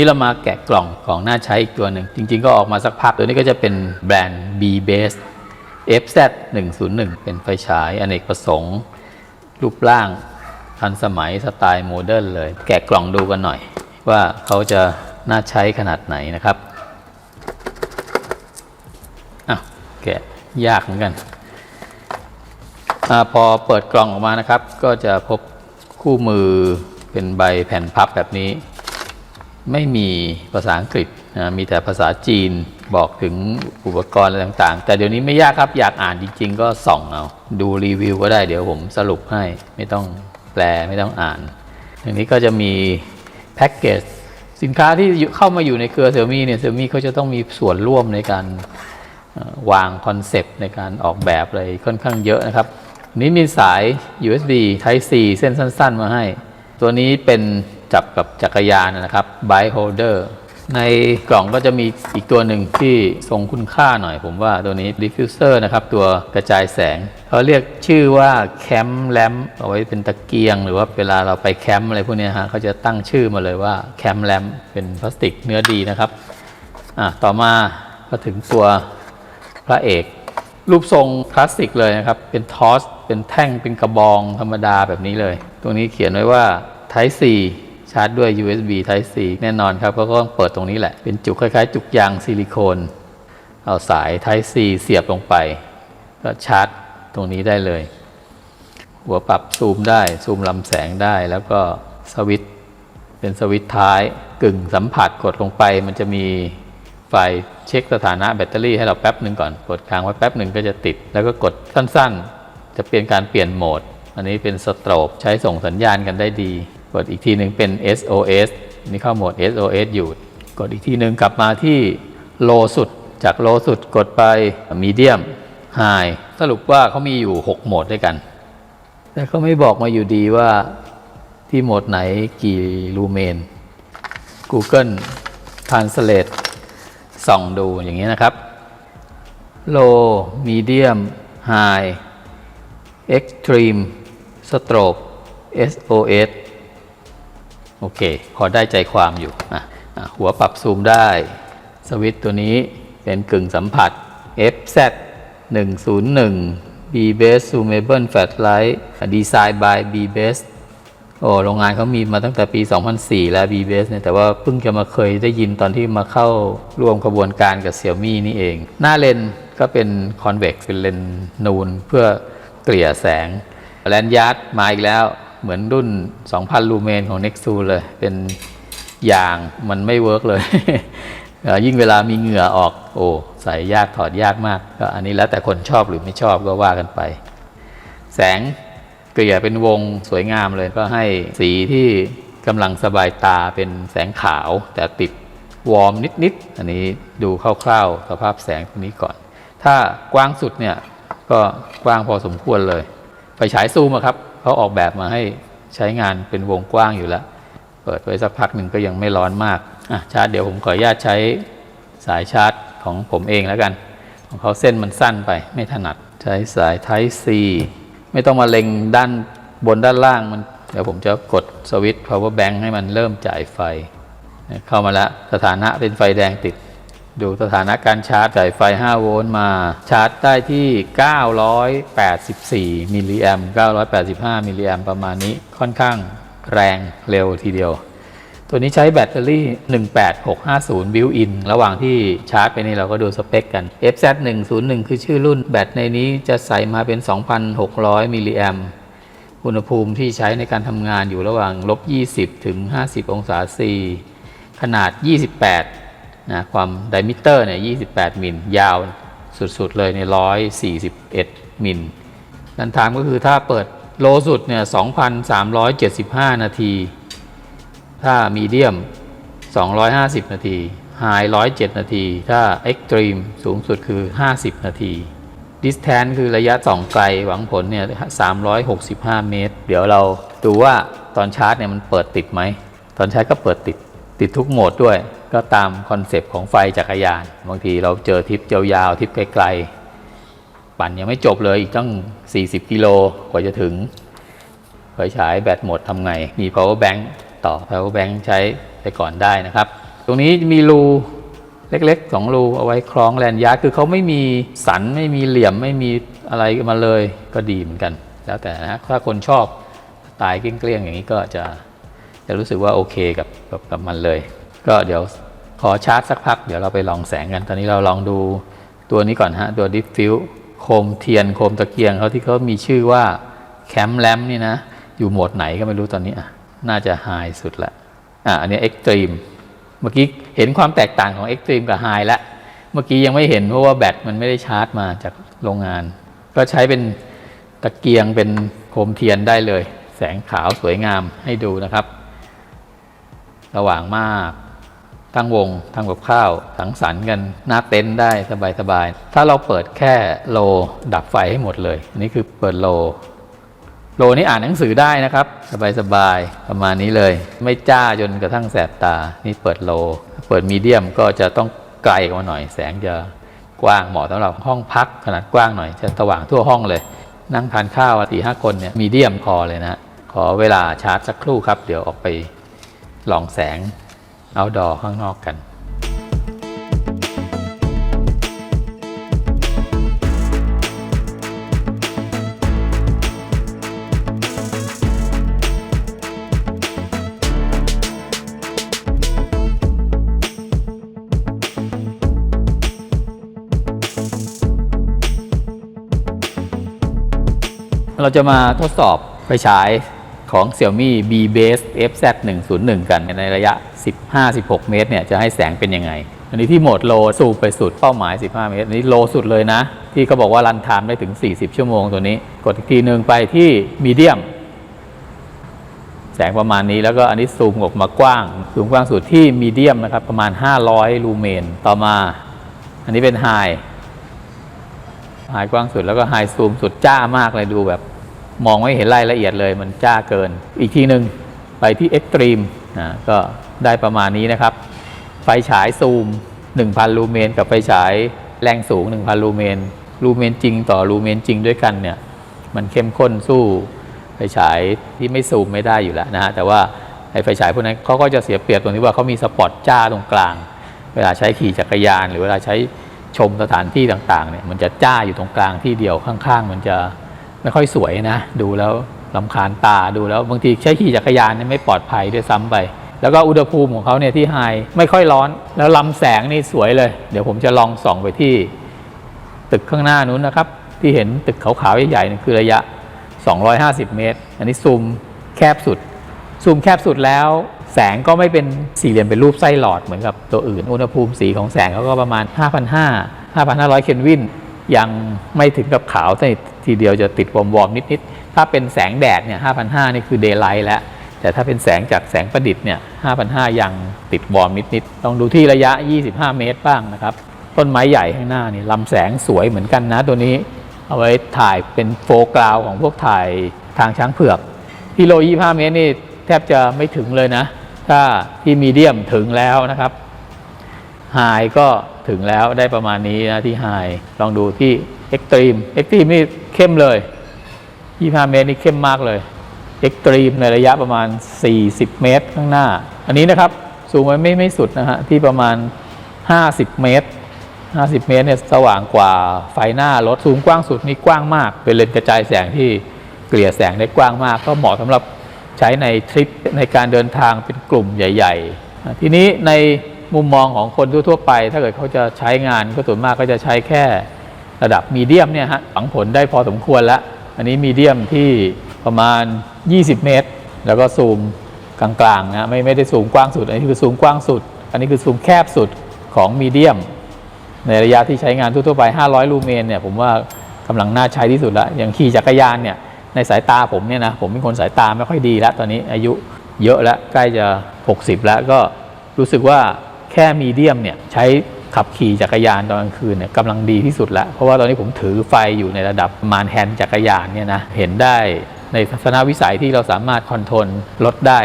นี้เรามาแกะกล่องของน่าใช้อีกตัวหนึ่ง จริง ๆ ก็ออกมาสักพักตัวนี้ก็จะเป็นแบรนด์ B Base FZ 101เป็นไฟฉายอเนกประสงค์ รูปร่างทันสมัยสไตล์โมเดิร์นเลย แกะกล่องดูกันหน่อย ว่าเขาจะน่าใช้ขนาดไหนนะครับอะแกะยากเหมือนกันอาพอเปิดกล่องออกมานะครับ ก็จะพบคู่มือเป็นใบแผ่นพับแบบนี้ ไม่มีภาษาอังกฤษนะมีแต่ภาษาจีนบอกถึงอุปกรณ์อะไรต่างๆ แต่เดี๋ยวนี้ไม่ยากครับอยากอ่านจริง ๆ ก็ส่องเอาดูรีวิวก็ได้เดี๋ยวผมสรุปให้ไม่ต้องแปลไม่ต้องอ่านอย่างนี้ก็จะมีแพ็กเกจสินค้าที่เข้ามาอยู่ในเครือเซี่ยมี่เนี่ยเซี่ยมี่เขาจะต้องมีส่วนร่วมในการวางคอนเซปต์ในการออกแบบอะไรค่อนข้างเยอะนะครับ นี้มีสาย USB Type C เส้นสั้น ๆ มาให้ ตัวนี้เป็น จับกับจักรยานนะครับ Bike Holder ในกล่องก็จะมีอีกตัวหนึ่งที่ทรงคุณค่าหน่อย ผมว่าตัวนี้ Diffuser นะครับ ตัวกระจายแสง เขาเรียกชื่อว่าแคมแลมเอาไว้เป็นตะเกียง หรือว่าเวลาเราไปแคมอะไรพวกนี้ฮะเขาจะตั้งชื่อมาเลยว่าแคมแลมเป็นพลาสติกเนื้อดีนะครับอะต่อมาก็ถึงตัวพระเอก รูปทรงคลาสสิกเลยนะครับ เป็นทอส เป็นแท่งเป็นกระบองธรรมดาแบบนี้เลยตรงนี้เขียนไว้ว่า Type C ชาร์จด้วย USB Type C แน่นอนครับก็ต้องเปิดตรงนี้แหละ เป็นจุกคล้ายๆ จุกยางซิลิโคน เอาสาย Type C เสียบลงไป ก็ชาร์จตรงนี้ได้เลย หัวปรับซูมได้ ซูมลำแสงได้ แล้วก็สวิตเป็นสวิตท้ายกึ่งสัมผัสกดลงไป มันจะมีไฟเช็คสถานะแบตเตอรี่ให้เราแป๊บหนึ่งก่อน กดค้างไว้แป๊บหนึ่งก็จะติด แล้วก็กดสั้นๆ จะเปลี่ยนการเปลี่ยนโหมด อันนี้เป็นสโตรบใช้ส่งสัญญาณกันได้ดี กดอีกทีหนึ่งเป็น SOS นี่เข้าโหมด SOS อยู่ กดอีกทีหนึ่งกลับมาที่โลสุด จากโลสุดกดไปมีเดียมไฮสรุปว่าเขามีอยู่ 6 โหมดด้วยกัน แต่เขาไม่บอกมาอยู่ดีว่าที่โหมดไหนกี่ลูเมน Google Translate ส่องดูอย่างนี้นะครับ Low Medium High Extreme Strobe SOS โอเค พอได้ใจความอยู่อะหัวปรับซูมได้ สวิตตัวนี้เป็นกึ่งสัมผัส FZ 101 B Base Zoomable Flashlight Design by B Base โอ้โรงงานเขามีมาตั้งแต่ปี 2004 แล้ว B Base เนี่ยแต่ว่าเพิ่งจะมาเคยได้ยินตอนที่มาเข้าร่วมขบวนการกับ Xiaomi นี่เอง หน้าเลนก็เป็น convex เป็นเลนนูนเพื่อเกลี่ยแสงแลนยาร์ดมาอีกแล้ว เหมือนรุ่น 2,000 ลูเมนของ Nexu เลย เป็นยางมันไม่เวิร์กเลย ยิ่งเวลามีเหงื่อออก โอ้ ใส่ยากถอดยากมาก ก็อันนี้แล้วแต่คนชอบหรือไม่ชอบก็ว่ากันไป แสงเกลี่ยเป็นวงสวยงามเลยก็ให้สีที่กำลังสบายตาเป็นแสงขาว แต่ติดวอร์มนิดๆ อันนี้ดูคร่าวๆ สภาพแสงตรงนี้ก่อน ถ้ากว้างสุดเนี่ย ก็กว้างพอสมควรเลยไฟฉายซูมครับ เขาออกแบบมาให้ใช้งานเป็นวงกว้างอยู่แล้ว เปิดไว้สักพักหนึ่งก็ยังไม่ร้อนมากอะชาร์จเดี๋ยวผมขออนุญาตใช้สายชาร์จของผมเองแล้วกันของเขาเส้นมันสั้นไปไม่ถนัดใช้สาย Type C ไม่ต้องมาเล็งด้านบนด้านล่างมันเดี๋ยวผมจะกดสวิตช์ power bank ให้มันเริ่มจ่ายไฟ เข้ามาแล้วสถานะเป็นไฟแดงติด ดูสถานะการชาร์จจ่ายไฟ 5 โวลต์มาชาร์จได้ที่ 984 มิลลิแอมป์985 มิลลิแอมป์ประมาณนี้ค่อนข้างแรงเร็วทีเดียว ตัวนี้ใช้แบตเตอรี่ 18650 บิวอิน ระหว่างที่ชาร์จไปนี่เราก็ดูสเปคกัน FZ 101 คือชื่อรุ่นแบตในนี้จะใส่มาเป็น 2,600 มิลลิแอมป์อุณหภูมิที่ใช้ในการทำงานอยู่ระหว่างลบ20 ถึง 50 องศาซีขนาด 28 นะความไดมิเตอร์เนี่ย28 มิล ยาวสุด ๆ เลยใน 141 มิลนันทามก็คือถ้าเปิดโลสุดเนี่ย2,375 นาที ถ้ามีเดียม 250 นาทีไฮ107 นาที ถ้าเอ็กตรีมสูงสุดคือ 50 นาทีดิสแทนคือระยะส่องไกลหวังผลเนี่ย 365 เมตร เดี๋ยวเราดูว่าตอนชาร์จเนี่ยมันเปิดติดไหม ตอนชาร์จก็เปิดติด ติดทุกโหมดด้วย ก็ตามคอนเซปต์ของไฟจักรยาน บางทีเราเจอทริปยาวๆทริปไกลๆ ปั่นยังไม่จบเลยอีกตั้ง 40 กิโลกว่าจะถึงไฟฉายแบตหมดทำไง มี power bank ต่อ power bank ใช้ไปก่อนได้นะครับ ตรงนี้มีรูเล็กๆสองรูเอาไว้คล้องแลนยาร์ดคือเขาไม่มีสันไม่มีเหลี่ยมไม่มีอะไรมาเลยก็ดีเหมือนกัน แล้วแต่นะถ้าคนชอบตล์เกลี้ยงๆอย่างนี้ก็จะ จะรู้สึกว่าโอเคกับกับกับมันเลย ก็เดี๋ยวขอชาร์จสักพัก เดี๋ยวเราไปลองแสงกัน ตอนนี้เราลองดูตัวนี้ก่อนฮะ ตัวดิฟฟิวโคมเทียนโคมตะเกียงเขาที่เขามีชื่อว่าแคมแลมนี่นะ อยู่โหมดไหนก็ไม่รู้ตอนนี้อะน่าจะไฮสุดละอะอันนี้เอ็กตรีมเมื่อกี้เห็นความแตกต่างของเอ็กตรีมกับไฮแล้วเมื่อกี้ยังไม่เห็นเพราะว่าแบตมันไม่ได้ชาร์จมาจากโรงงาน ก็ใช้เป็นตะเกียงเป็นโคมเทียนได้เลย แสงขาวสวยงามให้ดูนะครับ ระหว่างมาก ตั้งวงทำกับข้าวสังสรรค์กันหน้าเต็นท์ได้สบายๆ ถ้าเราเปิดแค่โลดับไฟให้หมดเลย อันนี้คือเปิดโล โลนี้อ่านหนังสือได้นะครับ สบายๆ ประมาณนี้เลย ไม่จ้าจนกระทั่งแสบตา นี่เปิดโล เปิดมีเดียมก็จะต้องไกลออกมาหน่อย แสงจะกว้างเหมาะสำหรับห้องพักขนาดกว้างหน่อยจะสว่างทั่วห้องเลย นั่งทานข้าวสี่ห้าคนเนี่ยมีเดียมพอเลยนะขอเวลาชาร์จสักครู่ครับ เดี๋ยวออกไป ลองแสงเอาดอข้างนอกกันเราจะมาทดสอบไฟฉาย ของ Xiaomi B Base FZ 101กันในระยะ 15-16 เมตรเนี่ยจะให้แสงเป็นยังไง อันนี้ที่โหมดโลสูบไปสุดเป้าหมาย 15 เมตร อันนี้โลสุดเลยนะ ที่เขาบอกว่ารันไทม์ได้ถึง 40 ชั่วโมงตัวนี้ กดอีกทีหนึ่งไปที่มีเดียมแสงประมาณนี้แล้วก็อันนี้ซูมออกมากว้างซูมกว้างสุดที่มีเดียมนะครับประมาณ 500 ลูเมน ต่อมา อันนี้เป็นไฮไฮกว้างสุดแล้วก็ไฮซูมสุดจ้ามากเลยดูแบบ มองไม่เห็นรายละเอียดเลยมันจ้าเกิน อีกทีหนึ่งไปที่เอ็กตรีมนะก็ได้ประมาณนี้นะครับ ไฟฉายซูม 1,000 ลูเมน กับไฟฉายแรงสูง 1,000 ลูเมน ลูเมนจริงต่อลูเมนจริงด้วยกันเนี่ยมันเข้มข้นสู้ไฟฉายที่ไม่ซูมไม่ได้อยู่แล้วนะฮะแต่ว่าไอ้ไฟฉายพวกนั้นเขาก็จะเสียเปรียบตรงที่ว่าเขามีสปอตจ้าตรงกลาง เวลาใช้ขี่จักรยาน หรือเวลาใช้ชมสถานที่ต่างๆเนี่ยมันจะจ้าอยู่ตรงกลางที่เดียวข้าง ๆ มันจะ ไม่ค่อยสวยนะ ดูแล้วลำคาญตาดูแล้วบางทีใช้ขี่จักรยานเนี่ยไม่ปลอดภัยด้วยซ้ำไป แล้วก็อุณหภูมิของเขาเนี่ยที่ไฮไม่ค่อยร้อน แล้วลำแสงนี่สวยเลย เดี๋ยวผมจะลองส่องไปที่ ตึกข้างหน้านู้นนะครับ ที่เห็นตึกขาวๆใหญ่ๆนี่คือระยะ 250 เมตร อันนี้ซูมแคบสุด ซูมแคบสุดแล้ว แสงก็ไม่เป็นสี่เหลี่ยมเป็นรูปไส้หลอดเหมือนกับตัวอื่น อุณหภูมิสีของแสงเขาก็ประมาณ 5,500 5,500 เคลวิน ยังไม่ถึงกับขาวทีเดียวจะติดวอมๆนิดๆ ถ้าเป็นแสงแดดเนี่ย5,500นี่คือเดย์ไลท์แล้ว แต่ถ้าเป็นแสงจากแสงประดิษฐ์เนี่ย5,500ยังติดวอร์มนิดๆ ต้องดูที่ระยะ 25 เมตรบ้างนะครับ ต้นไม้ใหญ่ข้างหน้านี่ลำแสงสวยเหมือนกันนะตัวนี้ เอาไว้ถ่ายเป็นโฟกราวของพวกถ่ายทางช้างเผือกที่โล25 เมตรนี่แทบจะไม่ถึงเลยนะ ถ้าที่มีเดียมถึงแล้วนะครับ ไฮก็ถึงแล้วได้ประมาณนี้นะที่ไฮลองดูที่เอ็กตรีมเอ็กตรีมนี่เข้มเลย25เมตรนี่เข้มมากเลยเอ็กตรีมในระยะประมาณ 40 เมตรข้างหน้า อันนี้นะครับสูงไว้ไม่ไม่สุดนะฮะที่ประมาณ 50 เมตร 50 เมตรเนี่ยสว่างกว่าไฟหน้ารถซูมกว้างสุดนี่กว้างมาก เป็นเลนกระจายแสงที่เกลี่ยแสงได้กว้างมาก ก็เหมาะสำหรับใช้ในทริปในการเดินทางเป็นกลุ่มใหญ่ ๆ ทีนี้ใน มุมมองของคนทั่วไป ถ้าเกิดเขาจะใช้งานก็ส่วนมากก็จะใช้แค่ระดับมีเดียมเนี่ยฮะฝังผลได้พอสมควรแล้วอันนี้มีเดียมที่ประมาณ 20 เมตร แล้วก็ซูมกลางๆนะไม่ไม่ได้ซูมกว้างสุด อันนี้คือซูมกว้างสุด อันนี้คือซูมแคบสุดของมีเดียม ในระยะที่ใช้งานทั่วๆไป 500 ลูเมนเนี่ยผมว่ากำลังน่าใช้ที่สุดละอย่างขี่จักรยานเนี่ยในสายตาผมเนี่ยนะผมเป็นคนสายตาไม่ค่อยดีแล้วตอนนี้อายุเยอะแล้วใกล้จะ 60 แล้วก็รู้สึกว่า แค่มีเดียมเนี่ยใช้ขับขี่จักรยานตอนกลางคืนเนี่ยกำลังดีที่สุดแล้วเพราะว่าตอนนี้ผมถือไฟอยู่ในระดับประมาณแฮนด์จักรยานเนี่ยนะเห็นได้ในทัศนวิสัยที่เราสามารถคอนโทรลลดได้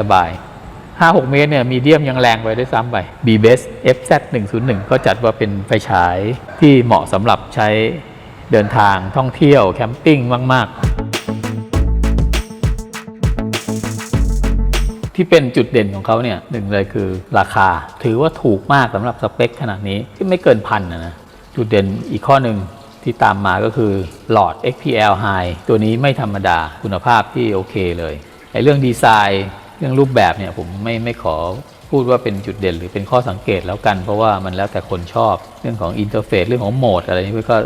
สบายๆ5-6เมตรเนี่ยมีเดียมยังแรงไปด้วยซ้ำไป b b s FZ 101ก็จัดว่าเป็นไฟฉายที่เหมาะสำหรับใช้เดินทางท่องเที่ยวแคมปิ้งมาก ๆ ที่เป็นจุดเด่นของเขาเนี่ยหนึ่งเลยคือราคาถือว่าถูกมากสำหรับสเปคขนาดนี้ที่ไม่เกินพันนะนะจุดเด่นอีกข้อหนึ่งที่ตามมาก็คือหลอด XPL High ตัวนี้ไม่ธรรมดาคุณภาพที่โอเคเลยไอ้เรื่องดีไซน์เรื่องรูปแบบเนี่ยผมไม่ไม่ขอพูดว่าเป็นจุดเด่นหรือเป็นข้อสังเกตแล้วกัน เพราะว่ามันแล้วแต่คนชอบเรื่องของอินเทอร์เฟซเรื่องของโหมดอะไรนี้ก็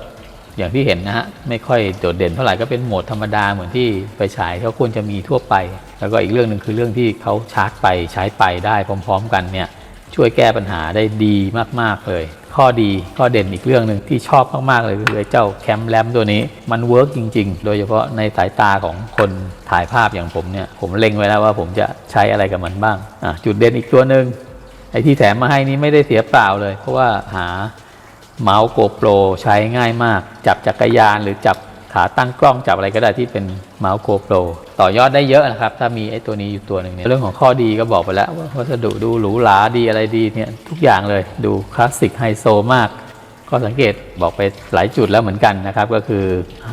อย่างที่เห็นนะฮะไม่ค่อยโดดเด่นเท่าไหร่ก็เป็นโหมดธรรมดาเหมือนที่ไฟฉายเขาควรจะมีทั่วไป แล้วก็อีกเรื่องหนึ่งคือเรื่องที่เขาชาร์จไปใช้ไปได้พร้อม ๆ กันเนี่ยช่วยแก้ปัญหาได้ดีมากๆเลย ข้อดีข้อเด่นอีกเรื่องหนึ่งที่ชอบมากๆเลยคือเจ้าแคมแรมตัวนี้มันเวิร์กจริง ๆ โดยเฉพาะในสายตาของคนถ่ายภาพอย่างผมเนี่ยผมเล็งไว้แล้วว่าผมจะใช้อะไรกับมันบ้างจุดเด่นอีกตัวหนึ่งไอ้ที่แถมมาให้นี้ไม่ได้เสียเปล่าเลย เพราะว่าหา เมาส์โกโปรใช้ง่ายมาก จับจักรยานหรือจับขาตั้งกล้องจับอะไรก็ได้ที่เป็นเมาส์โกโปรต่อยอดได้เยอะนะครับ ถ้ามีไอ้ตัวนี้อยู่ตัวหนึ่งเนี่ยเรื่องของข้อดีก็บอกไปแล้วว่าวัสดุดูหรูหราดีอะไรดีเนี่ยทุกอย่างเลยดูคลาสสิกไฮโซมาก ก็สังเกตบอกไปหลายจุดแล้วเหมือนกันนะครับ ก็คือ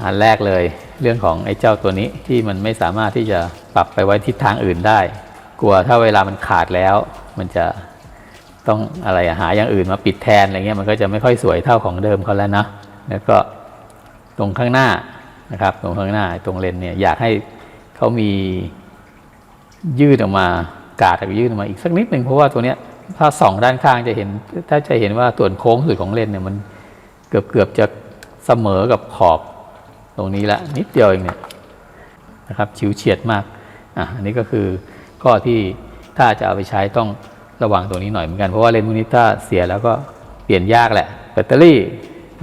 อันแรกเลย เรื่องของไอ้เจ้าตัวนี้ที่มันไม่สามารถที่จะปรับไปไว้ทิศทางอื่นได้ กลัวถ้าเวลามันขาดแล้ว มันจะ ต้องอะไรหาอย่างอื่นมาปิดแทนอะไรเงี้ยมันก็จะไม่ค่อยสวยเท่าของเดิมเขาแล้วนะแล้วก็ตรงข้างหน้านะครับ ตรงข้างหน้าตรงเลนเนี่ยอยากให้เขามียืดออกมากาดออกยืดออกมาอีกสักนิดหนึ่งเพราะว่าตัวเนี้ยถ้าสองด้านข้างจะเห็น ถ้าจะเห็นว่าส่วนโค้งสุดของเลนเนี่ยมันเกือบเกือบจะเสมอกับขอบตรงนี้ละนิดเดียวเองเนี่ยนะครับชิวเฉียดมากอะอันนี้ก็คือข้อที่ถ้าจะเอาไปใช้ต้อง ระวังตรงนี้หน่อยเหมือนกัน เพราะว่าเลนส์พวกนี้ถ้าเสียแล้วก็เปลี่ยนยากแหละ แบตเตอรี่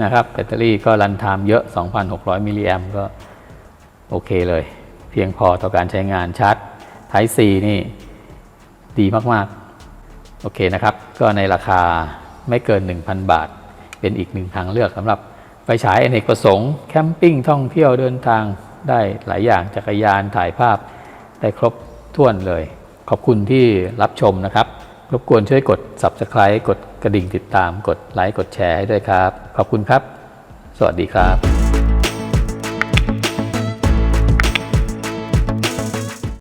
นะครับ แบตเตอรี่ก็รันไทม์เยอะ 2,600 มิลลิแอมก็โอเคเลย เพียงพอต่อการใช้งานชาร์จ Type C นี่ดีมาก ๆ โอเคนะครับ ก็ในราคาไม่เกิน 1,000 บาท เป็นอีกหนึ่งทางเลือกสำหรับไฟฉายอเนกประสงค์แคมปิ้งท่องเที่ยวเดินทางได้หลายอย่างจักรยานถ่ายภาพได้ครบถ้วนเลย ขอบคุณที่รับชมนะครับ รบกวนช่วยกด Subscribe กดกระดิ่งติดตาม กดไลค์กดแชร์ให้ด้วยครับ ขอบคุณครับ สวัสดีครับ